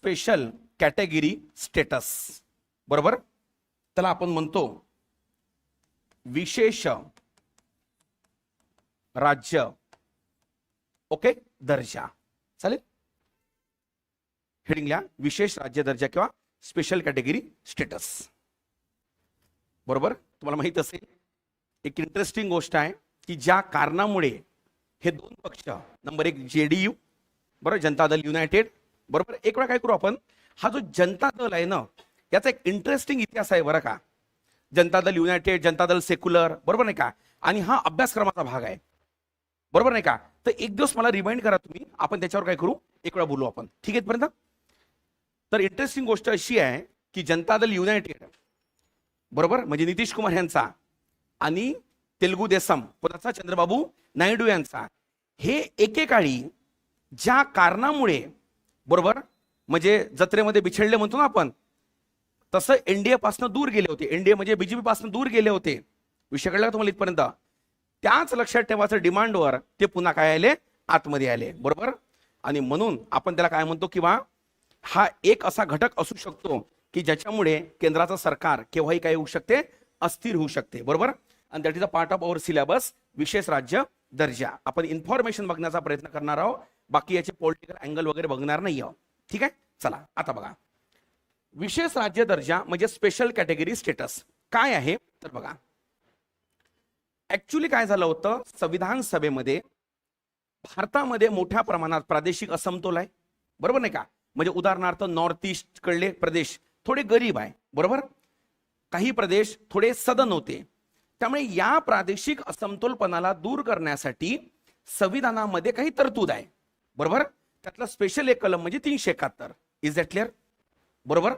Special category status बरोबर? त्याला आपण म्हणतो विशेष राज्य. ओके दर्जा. चालेल? हेडिंग लिहा विशेष राज्य दर्जा किंवा स्पेशल कॅटेगरी स्टेटस बरोबर? तुम्हाला माहीत असेल एक इंटरेस्टिंग गोष्ट आहे की ज्या कारणामुळे हे दोन पक्ष नंबर एक जेडीयू बरोबर जनता दल युनायटेड बरोबर? एक वेळा काय करू आपण? हा जो जनता दल आहे ना याचा एक इंटरेस्टिंग इतिहास आहे बरं का. जनता दल युनायटेड जनता दल सेक्युलर बरोबर नाही का? आणि हा अभ्यासक्रमाचा भाग आहे. बरोबर नाही का? तर एक दिवस मला रिमाइंड करा तुम्ही आपण त्याच्यावर काय करू? एक वेळा बोलू आपण. ठीक आहे पर्यंत तर इंटरेस्टिंग गोष्ट अशी आहे की जनता दल युनायटेड बरोबर? म्हणजे नितीश कुमार यांचा आणि तेलुगू देसम कोणाचा चंद्रबाबू नायडू यांचा. हे एकेकाळी ज्या कारणामुळे बरोबर? म्हणजे जत्रेमध्ये बिछडले म्हणतो ना आपण. तसं एनडीए पासून दूर गेले होते. एनडीए म्हणजे बीजेपी पासून दूर गेले होते. विषय कळला तुम्हाला इथपर्यंत? त्याच लक्षात ठेवायचं डिमांडवर ते पुन्हा काय आले? आतमध्ये आले. बरोबर? आणि म्हणून आपण त्याला काय म्हणतो किंवा हा एक असा घटक असू शकतो की ज्याच्यामुळे केंद्राचं सरकार केव्हाही काय होऊ शकते? अस्थिर होऊ शकते. बरोबर? आणि that is a part of our syllabus विशेष राज्य दर्जा. आपण इन्फॉर्मेशन बघण्याचा प्रयत्न करणार आहोत. बाकी याचे पॉलिटिकल अँगल वगैरे बघणार नाही आहोत ठीक आहे? चला आता बघा. विशेष राज्य दर्जा म्हणजे स्पेशल कॅटेगरी स्टेटस काय आहे? तर बघा. ऍक्च्युली काय झालं होतं? संविधान सभेमध्ये भारतामध्ये मोठ्या प्रमाणात प्रादेशिक असमतोल आहे बरोबर नाही का? म्हणजे उदाहरणार्थ नॉर्थ ईस्ट कडले प्रदेश थोडे गरीब आहे. बरोबर? काही प्रदेश थोडे सदन होते. त्यामुळे या प्रादेशिक असमतोलपणाला दूर करण्यासाठी संविधानामध्ये काही तरतूद आहे. बरोबर? त्यातलं स्पेशल एक कलम म्हणजे तीनशे एकाहत्तर. इज दॅट क्लिअर बरोबर?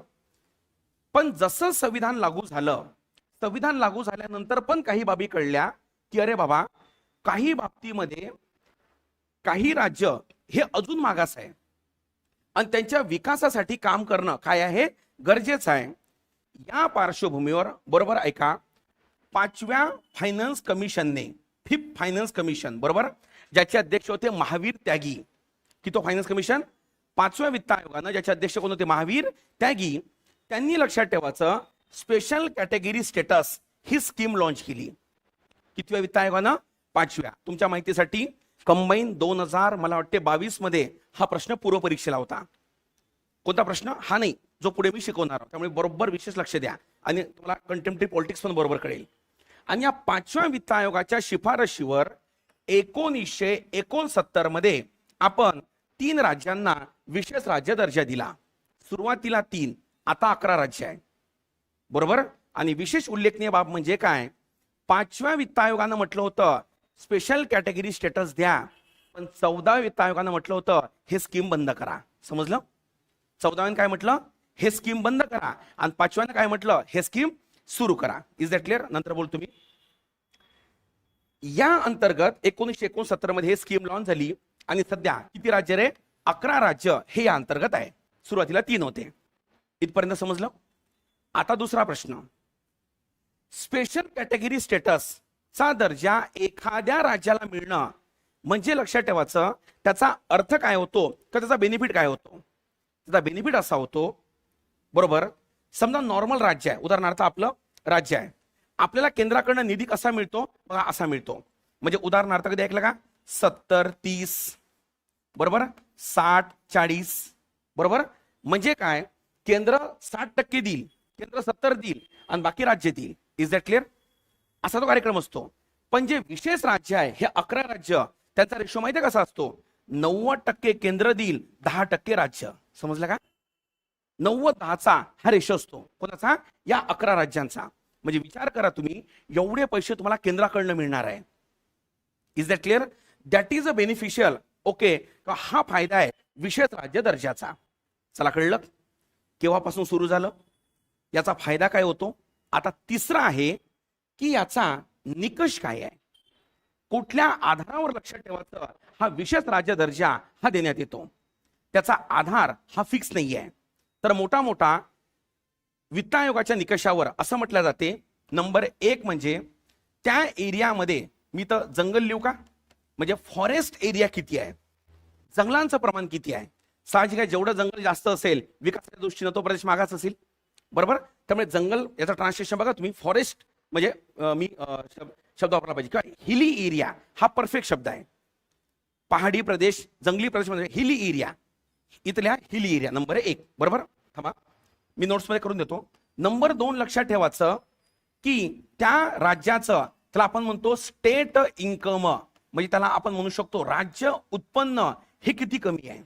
पण जसं संविधान लागू झालं संविधान लागू झाल्यानंतर पण काही बाबी कळल्या की अरे बाबा काही बाबतीमध्ये काही राज्य हे अजून मागास आहे. आणि त्यांच्या विकासासाठी काम करणं काय आहे? गरजेचं आहे. या पार्श्वभूमीवर बरोबर ऐका पाचव्या फायनान्स कमिशनने फिफ्थ फायनान्स कमिशन बरोबर? ज्याचे अध्यक्ष होते महावीर त्यागी. की तो फायनान्स कमिशन पाचव्या वित्त आयोगानं ज्याचे अध्यक्ष कोण होते? महावीर त्यागी त्यांनी लक्षात ठेवायचं स्पेशल कॅटेगरी स्टेटस ही स्कीम लॉन्च केली. कितव्या वित्त आयोगानं? पाचव्या. तुमच्या माहितीसाठी कंबाईन दोन हजार मला वाटते बावीसमध्ये हा प्रश्न पूर्व परीक्षेला होता. कोणता प्रश्न? हा नाही. जो पुढे मी शिकवणार त्यामुळे बरोबर विशेष लक्ष द्या. आणि तुम्हाला कंटेम्पररी पॉलिटिक्स पण बरोबर कळेल. आणि या पाचव्या वित्त आयोगाच्या शिफारशीवर एकोणीसशे एकोणसत्तरमध्ये आपण तीन राज्यांना विशेष राज्य दर्जा दिला. सुरुवातीला तीन आता अकरा राज्य आहे. बरोबर? आणि विशेष उल्लेखनीय बाब म्हणजे काय? पाचव्या वित्त आयोगानं म्हटलं होतं स्पेशल कॅटेगरी स्टेटस द्या. पण चौदाव्या वित्त आयोगानं म्हटलं होतं हे स्कीम बंद करा. समजलं? चौदाव्यानं काय म्हटलं? हे स्कीम बंद करा. आणि पाचव्यानं काय म्हटलं? हे स्कीम सुरू करा. इज दॅट क्लिअर नंतर बोल तुम्ही. या अंतर्गत एकोणीसशे एकोणसत्तरमध्ये हे स्कीम लॉन्च झाली. आणि सध्या किती राज्य रे? अकरा राज्य हे या अंतर्गत आहे. सुरुवातीला तीन होते. इथपर्यंत समजलं? आता दुसरा प्रश्न. स्पेशल कॅटेगरी स्टेटस चा दर्जा एखाद्या राज्याला मिळणं म्हणजे लक्षात ठेवायचं त्याचा अर्थ काय होतो तर त्याचा बेनिफिट काय होतो? त्याचा बेनिफिट असा होतो बरोबर? समजा नॉर्मल राज्य आहे. उदाहरणार्थ आपलं राज्य आहे. आपल्याला केंद्राकडनं निधी कसा मिळतो? बघा असा मिळतो. म्हणजे उदाहरणार्थ कधी ऐकलं का? सत्तर तीस बरोबर? साठ चाळीस बरोबर? म्हणजे काय? केंद्र साठ टक्के देईल केंद्र सत्तर देईल आणि बाकी राज्य देईल. इज दॅट क्लिअर असा तो कार्यक्रम असतो. पण जे विशेष राज्य आहे हे अकरा राज्य त्यांचा रेशो माहिती आहे कसा असतो? नव्वद टक्के केंद्र देईल दहा टक्के राज्य. समजलं का? नव्वद दहाचा हा रेशो असतो. कोणाचा? या अकरा राज्यांचा. म्हणजे विचार करा तुम्ही एवढे पैसे तुम्हाला केंद्राकडनं मिळणार आहे. Is that clear that is a beneficial okay हा फायदा आहे. विशेष राज्य दर्जाचा. चला कळलं? केव्हापासून सुरू झालं? याचा फायदा काय होतो? आता तिसरा आहे की याचा निकष काय आहे? कुठल्या आधारावर लक्षात ठेवायचं? हा विशेष राज्य दर्जा हा देण्यात येतो. त्याचा आधार हा फिक्स नाही आहे तर मोठा मोठा वित्त आयोगाच्या निकषावर असं म्हटलं जाते. नंबर एक म्हणजे त्या एरियामध्ये मी तर जंगल लिहू का? म्हणजे फॉरेस्ट एरिया किती आहे? जंगलांचं प्रमाण किती आहे? साहजिक आहे जेवढं जंगल जास्त असेल विकासाच्या दृष्टीनं तो प्रदेश मागास असेल. बरोबर? त्यामुळे जंगल याचं ट्रान्सलेशन बघा तुम्ही फॉरेस्ट म्हणजे मी शब्द वापरला पाहिजे. किंवा हिली एरिया हा परफेक्ट शब्द आहे. पहाडी प्रदेश जंगली प्रदेश म्हणजे हिली एरिया इथल्या हिली एरिया नंबर एक. बरोबर? थांबा. मी नोट्समध्ये करून देतो. नंबर दोन लक्षात ठेवायचं की त्या राज्याचं त्याला आपण म्हणतो स्टेट इन्कम म्हणजे त्याला आपण म्हणू शकतो राज्य उत्पन्न हे किती कमी आहे?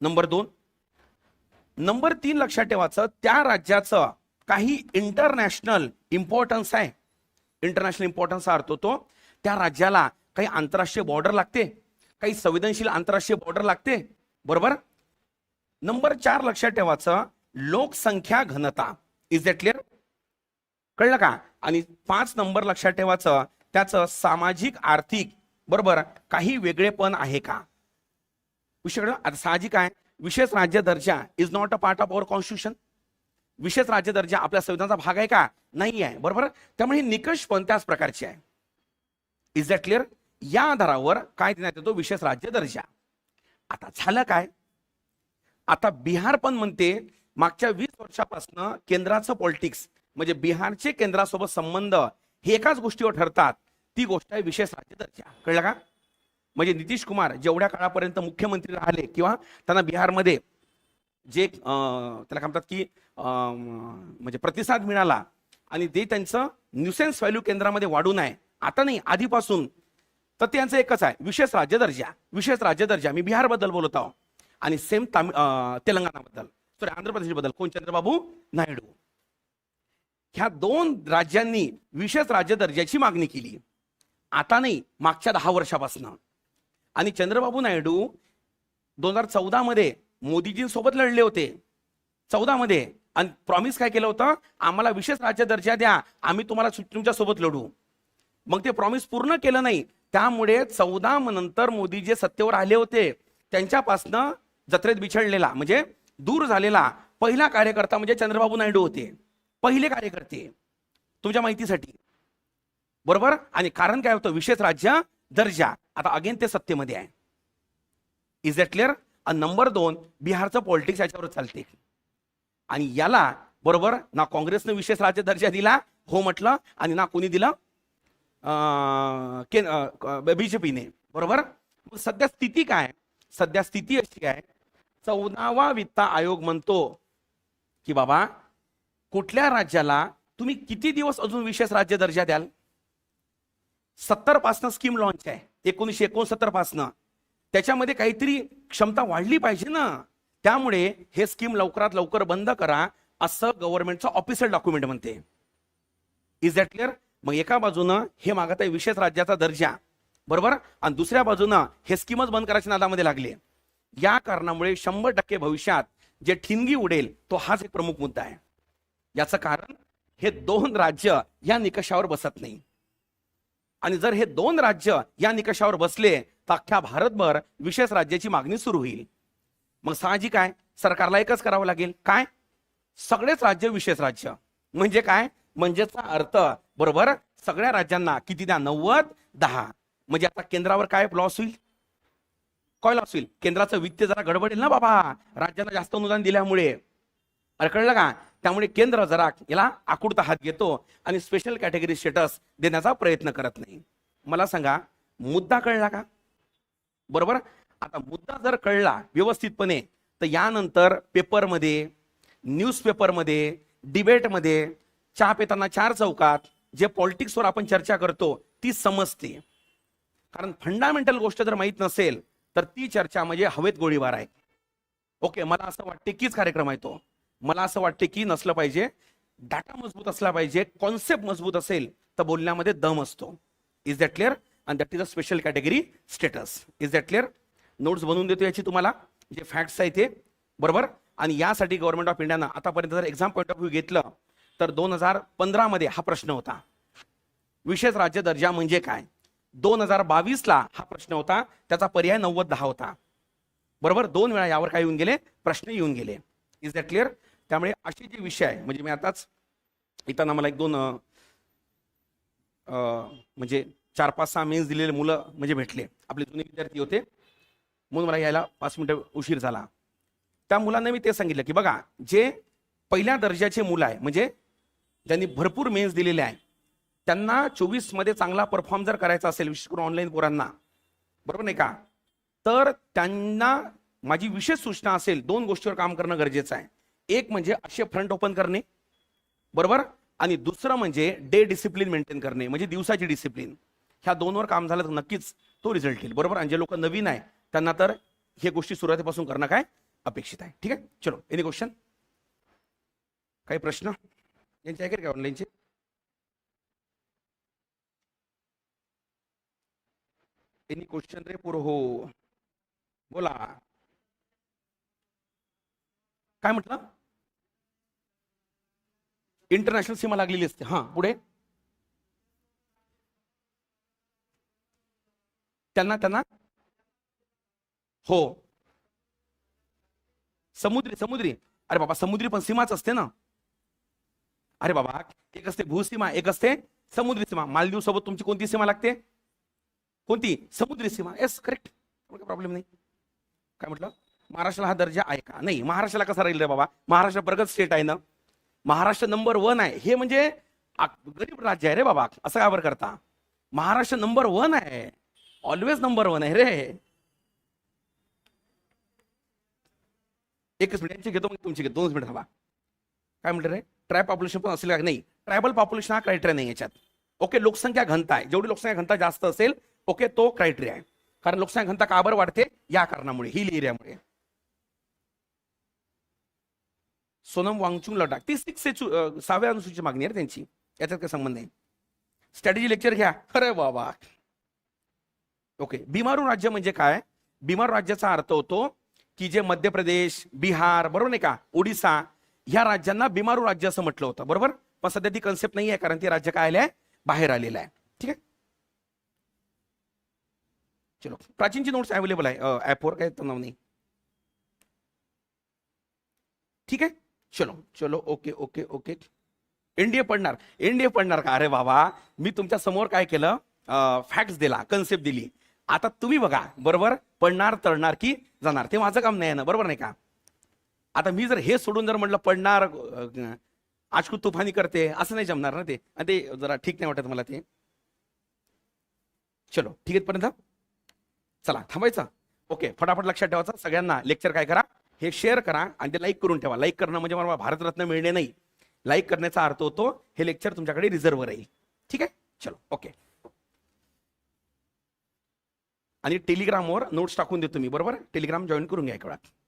नंबर दोन. नंबर तीन लक्षात ठेवायचं त्या राज्याचं काही इंटरनॅशनल इम्पॉर्टन्स आहे. इंटरनॅशनल इम्पॉर्टन्स अर्थ होतो त्या राज्याला काही आंतरराष्ट्रीय बॉर्डर लागते काही संवेदनशील आंतरराष्ट्रीय बॉर्डर लागते. बरोबर? नंबर चार लक्षात ठेवायचं लोकसंख्या घनता. इज दॅट क्लिअर कळलं का? आणि पाच नंबर लक्षात ठेवायचं त्याचं सामाजिक आर्थिक बरोबर? काही वेगळेपण आहे का? विषय आता साहजिक आहे. विशेष राज्य दर्जा is not a part of our constitution विशेष राज्य दर्जा आपल्या संविधानाचा भाग आहे का? नाही आहे. बरोबर? त्यामुळे हे निकष पण त्याच प्रकारचे आहे. इज दॅट क्लिअर या आधारावर काय देण्यात येतो? विशेष राज्य दर्जा. आता झालं काय? आता बिहार पण म्हणते मागच्या वीस वर्षापासून केंद्राचं पॉलिटिक्स म्हणजे बिहारचे केंद्रासोबत संबंध हे एकाच गोष्टीवर ठरतात. ती गोष्ट आहे विशेष राज्य दर्जा. कळलं का? म्हणजे नितीश कुमार जेवढ्या काळापर्यंत मुख्यमंत्री राहिले किंवा त्यांना बिहारमध्ये जे त्याला काय म्हणतात की म्हणजे प्रतिसाद मिळाला आणि ते त्यांचं न्यूसेन्स व्हॅल्यू केंद्रामध्ये वाढून आहे आता नाही आधीपासून. तर त्यांचं एकच आहे विशेष राज्य दर्जा. विशेष राज्य दर्जा. मी बिहारबद्दल बोलत आहो. आणि सेम तामिळ तेलंगणाबद्दल. सॉरी आंध्र प्रदेशबद्दल. कोण? चंद्रबाबू नायडू. ह्या दोन राज्यांनी विशेष राज्य दर्जाची मागणी केली. आता नाही मागच्या दहा वर्षापासून. आणि चंद्रबाबू नायडू दोन हजार चौदामध्ये मोदीजींसोबत लढले होते. चौदामध्ये आणि प्रॉमिस काय केलं होतं? आम्हाला विशेष राज्य दर्जा द्या आम्ही तुम्हाला तुमच्यासोबत लढू. मग ते प्रॉमिस पूर्ण केलं नाही. त्यामुळे चौदा नंतर मोदी जे सत्तेवर आले होते त्यांच्यापासनं जत्रेत बिछडलेला म्हणजे दूर झालेला पहिला कार्यकर्ता म्हणजे चंद्रबाबू नायडू होते. पहिले कार्यकर्ते तुमच्या माहितीसाठी. बरोबर? आणि कारण काय होतं? विशेष राज्य दर्जा. आता अगेन ते सत्तेमध्ये आहे. इज दॅट क्लिअर नंबर दोन बिहारचं पॉलिटिक्स याच्यावर चालते आणि याला बरोबर? ना काँग्रेसनं विशेष राज्य दर्जा दिला हो म्हटलं आणि ना कोणी दिलं? बीजेपीने. बरोबर? सध्या स्थिती काय? सध्या स्थिती अशी आहे चौदावा वित्त आयोग म्हणतो की बाबा कुठल्या राज्याला तुम्ही किती दिवस अजून विशेष राज्य दर्जा द्याल? सत्तर पासनं स्कीम लॉन्च आहे. एकोणीसशे एकोणसत्तर पासनं त्याच्यामध्ये काहीतरी क्षमता वाढली पाहिजे ना. त्यामुळे हे स्कीम लवकरात लवकर बंद करा असं गव्हर्नमेंटचं ऑफिशियल डॉक्युमेंट म्हणते. इज दॅट क्लिअर मग एका बाजूनं हे मागत आहे विशेष राज्याचा दर्जा. बरोबर? आणि दुसऱ्या बाजूनं हे स्कीमच बंद करायच्या नादामध्ये लागले. या कारणामुळे शंभर टक्के भविष्यात जे ठिणगी उडेल तो हाच एक प्रमुख मुद्दा आहे. याचं कारण हे दोन राज्य या निकषावर बसत नाही. आणि जर हे दोन राज्य या निकषावर बसले तर अख्ख्या भारतभर विशेष राज्याची मागणी सुरू होईल. मग साहजिक आहे सरकारला एकच करावं लागेल. काय? सगळेच राज्य विशेष राज्य. म्हणजे काय? म्हणजेचा अर्थ बरोबर सगळ्या राज्यांना किती द्या? नव्वद दहा. म्हणजे आता केंद्रावर काय लॉस होईल? काय लॉस होईल? केंद्राचं वित्त जरा गडबडेल ना बाबा. राज्यांना जास्त अनुदान दिल्यामुळे. अरे कळलं का? त्यामुळे केंद्र जरा याला आकुडता हात घेतो आणि स्पेशल कॅटेगरी स्टेटस देण्याचा प्रयत्न करत नाही. मला सांगा मुद्दा कळला का? बरोबर? आता मुद्दा जर कळला व्यवस्थितपणे तर यानंतर पेपरमध्ये न्यूजपेपरमध्ये डिबेटमध्ये चहा पिताना चार चौकात जे पॉलिटिक्सवर आपण चर्चा करतो ती समजते. कारण फंडामेंटल गोष्ट जर माहीत नसेल तर ती चर्चा म्हणजे हवेत गोळीबार आहे. ओके मला असं वाटते कीच कार्यक्रम आहे तो. मला असं वाटते की नसलं पाहिजे. डाटा मजबूत असला पाहिजे. कॉन्सेप्ट मजबूत असेल तर बोलण्यामध्ये दम असतो. Is that clear and that is a special category status is that clear notes बनवून देतो याची तुम्हाला. जे फॅक्ट्स आहे ते. बरोबर? आणि यासाठी गव्हर्नमेंट ऑफ इंडियानं आतापर्यंत जर एक्झाम पॉईंट ऑफ व्ह्यू घेतलं तर दोन हजार पंधरामध्ये हा प्रश्न होता. विशेष राज्य दर्जा म्हणजे काय? दोन हजार बावीसला हा प्रश्न होता. त्याचा पर्याय नव्वद दहा होता. बरोबर? दोन वेळा यावर काय येऊन गेले? प्रश्न येऊन गेले. इज दॅट क्लिअर त्यामुळे असे जे विषय आहे म्हणजे मी आताच येताना मला एक दोन अं, म्हणजे चार पाच सहा मेन्स दिलेले मुलं म्हणजे भेटले. आपले जुने विद्यार्थी होते. म्हणून मला यायला पाच मिनिटं उशीर झाला. त्या मुलांना मी ते सांगितलं की बघा जे पहिल्या दर्जाचे मुलं आहे म्हणजे ज्यांनी भरपूर मेन्स दिलेले आहे त्यांना चोवीसमध्ये चांगला परफॉर्म जर करायचा असेल विशेष करून ऑनलाईन पोरांना बरोबर नाही का? तर त्यांना माझी विशेष सूचना असेल दोन गोष्टीवर काम करणं गरजेचं आहे. एक म्हणजे असे फ्रंट ओपन करणे बरोबर? आणि दुसरं म्हणजे डे डिसिप्लिन मेंटेन करणे म्हणजे दिवसाची डिसिप्लिन ह्या दोनवर काम झालं तर नक्कीच तो रिझल्ट येईल बरोबर? आणि जे लोक नवीन आहे त्यांना तर हे गोष्टी सुरुवातीपासून करणं काय? अपेक्षित आहे. ठीक आहे? चलो एनी क्वेश्चन काही प्रश्न? यांचे आहे का ऑनलाईनचे एनी क्वेश्चन रे पुरो हो. बोला. काय म्हटलं? इंटरनॅशनल सीमा लागलेली असते. हा पुढे. त्यांना त्यांना. हो. समुद्री समुद्री. अरे बाबा समुद्री पण सीमाच असते ना. अरे बाबा एक असते भूसीमा एक असते समुद्री सीमा. मालदीव सोबत तुमची कोणती सीमा लागते? कोणती? समुद्री सीमा. येस करेक्ट प्रॉब्लेम नाही. काय म्हटलं? महाराष्ट्राला हा दर्जा आहे का? नाही महाराष्ट्राला कसा राहील रे बाबा? महाराष्ट्र प्रगत स्टेट आहे ना. महाराष्ट्र नंबर वन आहे. हे म्हणजे गरीब राज्य आहे रे बाबा. असं काबर करता? महाराष्ट्र नंबर वन आहे. ऑलवेज नंबर वन आहे रे. एकच मिनिट यांची घेतो मग तुमची घेतो. दोनच मिनिट थांबा. काय म्हटलं रे? ट्राय पॉप्युलेशन पण असेल का? नाही. ट्रायबल पॉप्युलेशन हा क्रायटेरिया नाही याच्यात. ओके लोकसंख्या घनता आहे. जेवढी लोकसंख्या घनता जास्त असेल ओके तो क्रायटेरिया आहे. कारण लोकसंख्या घनता का बरं वाढते? या कारणामुळे हिल एरियामुळे सोनम वांगचुंगला लडाख. ती सिक्स सहाव्या अनुसूचीची मागणी आहे त्यांची. याच्यात काय संबंध आहे? स्ट्रॅटेजी लेक्चर घ्या. अरे वा ओके बिमारू राज्य म्हणजे काय? बिमारू राज्याचा अर्थ होतो की जे मध्य प्रदेश बिहार बरोबर नाही का? ओडिसा ह्या राज्यांना बिमारू राज्य असं म्हटलं होतं. बरोबर? पण सध्या ती कन्सेप्ट नाही आहे कारण ती राज्य काय आले आहे बाहेर आलेलं आहे. ठीक आहे? चलो. प्राचीनची नोट्स अवेलेबल आहे. ॲपवर काय नाव नाही. ठीक आहे? चलो चलो ओके ओके ओके. एनडीए पडणार. एनडीए पडणार का? अरे बाबा मी तुमच्यासमोर काय केलं? फॅक्ट्स दिला कन्सेप्ट दिली. आता तुम्ही बघा बरोबर? पडणार तळणार की जाणार? ते माझं काम नाही आहे ना बरोबर नाही का? आता मी जर हे सोडून जर म्हटलं पडणार आजकूत तुफानी करते असं नाही जमणार ना ते. आणि ते जरा ठीक नाही वाटत मला ते. चलो ठीक आहे पर्यंत चला थांबायचं. ओके फटाफट लक्षात ठेवायचं. सगळ्यांना लेक्चर काय करा? हे शेअर करा आणि ते लाईक करून ठेवा. लाईक करणं म्हणजे मला भारतरत्न मिळणे नाही. लाईक करण्याचा अर्थ होतो हे लेक्चर तुमच्याकडे रिझर्व राहील. ठीक आहे? चलो ओके आणि टेलिग्रामवर नोट्स टाकून देतो मी बरोबर? टेलिग्राम जॉईन करून घ्या एक वेळात